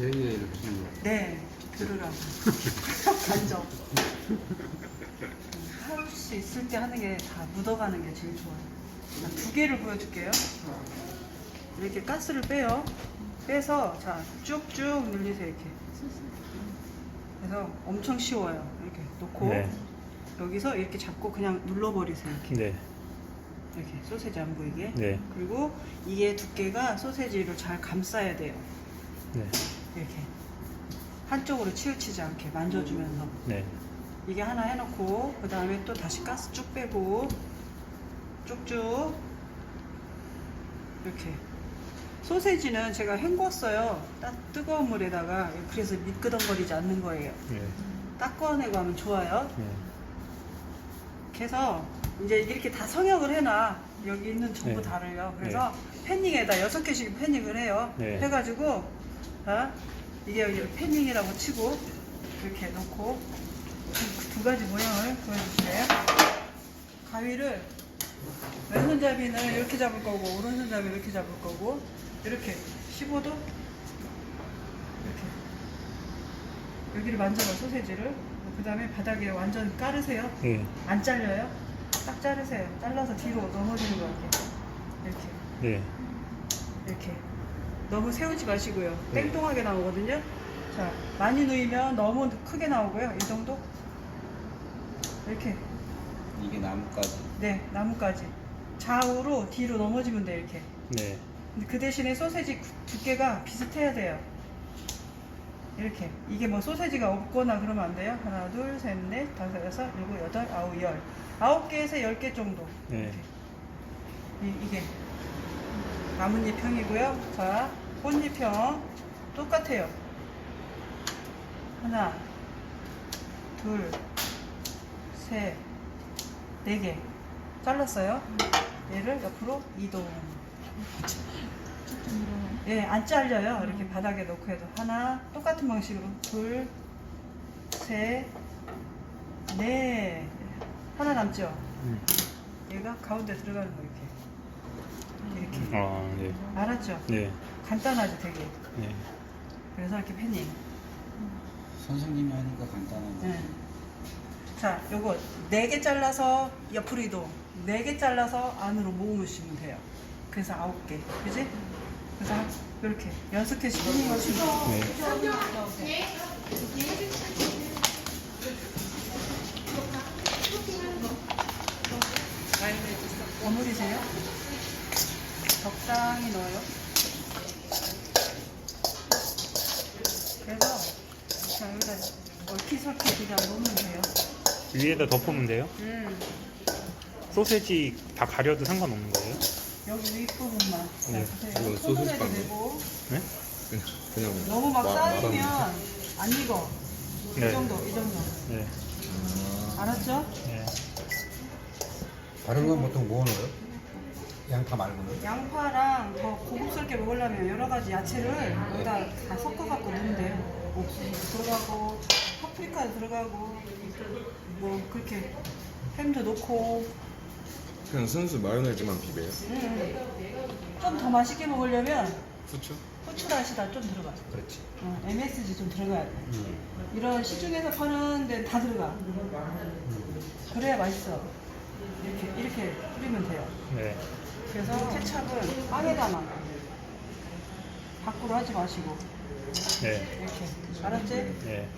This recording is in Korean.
제 얘기를 하시는 거. 네, 들으라고. 간접. 할수 있을 때 하는 게 다 묻어가는 게 제일 좋아요. 자, 두 개를 보여줄게요. 이렇게 가스를 빼요. 빼서 자 쭉쭉 늘리세요 이렇게. 그래서 엄청 쉬워요. 이렇게 놓고 네. 여기서 이렇게 잡고 그냥 눌러버리세요. 이렇게. 네. 이렇게 소세지 안 보이게. 네. 그리고 이게 두께가 소세지를 잘 감싸야 돼요. 네. 이렇게 한쪽으로 치우치지 않게 만져주면서 네. 이게 하나 해놓고 그 다음에 또 다시 가스 쭉 빼고 쭉쭉 이렇게 소세지는 제가 헹궜어요 딱 뜨거운 물에다가 그래서 미끄덩거리지 않는 거예요 네. 딱 꺼내고 하면 좋아요 네. 그래서 이제 이렇게 다 성형을 해놔 여기 있는 전부 네. 다를요 그래서 패닝에다 여섯 개씩 패닝을 해요 네. 해가지고 자 이게 여기 패닝이라고 치고 이렇게 놓고 두, 두 가지 모양을 보여주세요 가위를 왼손잡이는 이렇게 잡을 거고 오른손잡이 이렇게 잡을 거고 이렇게 15도 이렇게 여기를 만져봐 소세지를 그 다음에 바닥에 완전 깔으세요 네. 안 잘려요? 딱 자르세요. 잘라서 뒤로 넘어지는 거 이렇게. 이렇게. 네. 이렇게. 너무 세우지 마시고요. 네. 땡뚱하게 나오거든요. 자, 많이 누이면 너무 크게 나오고요. 이 정도. 이렇게. 이게 나뭇가지. 네, 나뭇가지. 좌우로 뒤로 넘어지면 돼요. 이렇게. 네. 근데 그 대신에 소세지 구- 두께가 비슷해야 돼요. 이렇게. 이게 뭐 소세지가 없거나 그러면 안 돼요. 하나, 둘, 셋, 넷, 다섯, 여섯, 일곱, 여덟, 아홉, 열. 아홉 개에서 열 개 정도. 네. 이, 이게 나뭇잎형이고요. 자, 꽃잎형 똑같아요. 하나, 둘, 셋, 네 개. 잘랐어요. 얘를 옆으로 이동. 예, 안 잘려요. 이렇게 바닥에 놓고 해도 하나, 똑같은 방식으로 둘, 셋, 넷. 하나 남죠? 음. 얘가 가운데 들어가는 거 이렇게. 이렇게. 아, 네. 알았죠? 네. 간단하죠, 되게. 네. 그래서 이렇게 패닝. 선생님이 하니까 간단한데. 네. 자, 요거 네 개 잘라서 옆으로 이동. 네 개 잘라서 안으로 모으시면 돼요. 그래서 아홉 개. 그지? 그래서 이렇게 여섯 개씩 하는 거지. 네. 버무리세요. 적당히 넣어요. 그래서 자 여기다 얼키설키 그냥 놓으면 돼요. 위에다 덮으면 돼요? 음, 소세지 다 가려도 상관없는 거예요? 여기 윗부분만. 자, 네. 손으로 소세지 해도 빵이에요? 되고 네? 그냥, 그냥 너무 막 마- 쌓이면 말하면 안 익어. 이 네. 정도, 이 정도. 네. 알았죠? 네. 다른 건 보통 뭐 넣어요? 양파 말고는? 양파랑 더 고급스럽게 먹으려면 여러 가지 야채를 여기다 다 섞어갖고 넣으면 돼요. 옥수수 들어가고, 파프리카 들어가고, 뭐 그렇게 햄도 넣고, 그냥 순수 마요네즈만 비벼요. 음, 좀더 맛있게 먹으려면 후추? 후추라시다 좀 들어가. 그렇지. 어, MSG 좀 들어가야 돼. 이런 시중에서 파는 데는 다 들어가. 그래야 맛있어. 이렇게 이렇게 뿌리면 돼요. 네. 그래서 케찹은 빵에다만 밖으로 하지 마시고 네. 이렇게 알았지? 네.